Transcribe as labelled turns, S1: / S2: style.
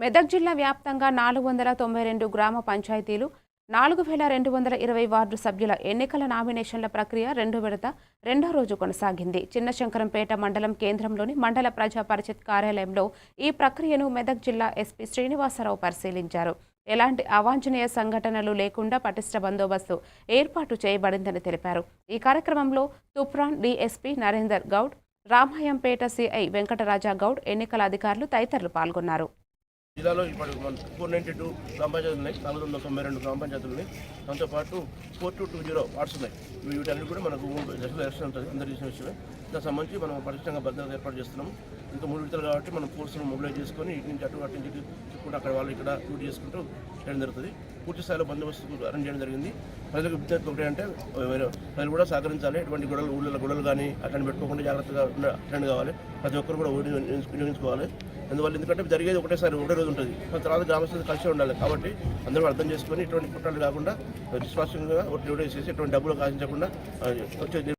S1: మెదక్ జిల్లా వ్యాప్తంగా నాలుగు వందల తొంభై రెండు గ్రామ పంచాయతీలు నాలుగు వేల రెండు వందల ఇరవై వార్డు సభ్యుల ఎన్నికల నామినేషన్ల ప్రక్రియ రెండు విడత రెండో రోజు కొనసాగింది. చిన్నశంకరంపేట మండలం కేంద్రంలోని మండల ప్రజా పరిషత్ కార్యాలయంలో ఈ ప్రక్రియను మెదక్ జిల్లా ఎస్పీ శ్రీనివాసరావు పరిశీలించారు. ఎలాంటి అవాంఛనీయ సంఘటనలు లేకుండా పటిష్ట బందోబస్తు ఏర్పాటు చేయబడిందని తెలిపారు. ఈ కార్యక్రమంలో తుప్రాన్ డీఎస్పీ నరేందర్ గౌడ్ రామాయంపేట సిఐ వెంకటరాజా గౌడ్ ఎన్నికల అధికారులు తదితరులు పాల్గొన్నారు.
S2: జిల్లాలో ఇప్పుడు మన ఫోర్ నైంటీ టూ గ్రామ పంచాయతీలు ఉన్నాయి. నాలుగు వందల తొంభై రెండు గ్రామ పంచాయతీలు ఉన్నాయి దాంతోపాటు four two two zero wards ఉన్నాయి. వీటన్నిటి కూడా మనకు దశలో దశల ఎలక్షన్ ఉంటుంది అందరికీ తెలిసిన విషయమే. దానికి సంబంధించి మనం పటిష్టంగా భద్రత ఏర్పాటు చేస్తున్నాం ఇంకా మూడు విడతలు కాబట్టి మనం ఫోర్స్ను మొబిలైజ్ చేసుకొని ఇటు నుంచి అటు అటు నుంచి కూడా అక్కడ వాళ్ళు ఇక్కడ డ్యూటీ చేసుకుంటూ చేయడం జరుగుతుంది. పూర్తి స్థాయిలో బందోబస్తు అరేంజ్ చేయడం జరిగింది. ప్రజలకు విజ్ఞప్తి ఒకటి అంటే ప్రజలు కూడా సహకరించాలి. ఎటువంటి గొడవలు ఊళ్ళో గొడవలు కానీ అట్లాంటి పెట్టుకోకుండా జాగ్రత్తగా అటెండ్ కావాలి. ప్రతి ఒక్కరు కూడా వినియోగించుకోవాలి. అందువల్ల ఎందుకంటే జరిగేది ఒకటేసారి ఒకటే రోజు ఉంటుంది. తర్వాత గ్రామస్తులు కలిసి ఉండాలి కాబట్టి అందరూ అర్థం చేసుకొని ఇటువంటి కుట్రలు కాకుండా విశ్వాసంగా ఒకటి చేసి ఇటువంటి డబ్బులు కాసించకుండా వచ్చే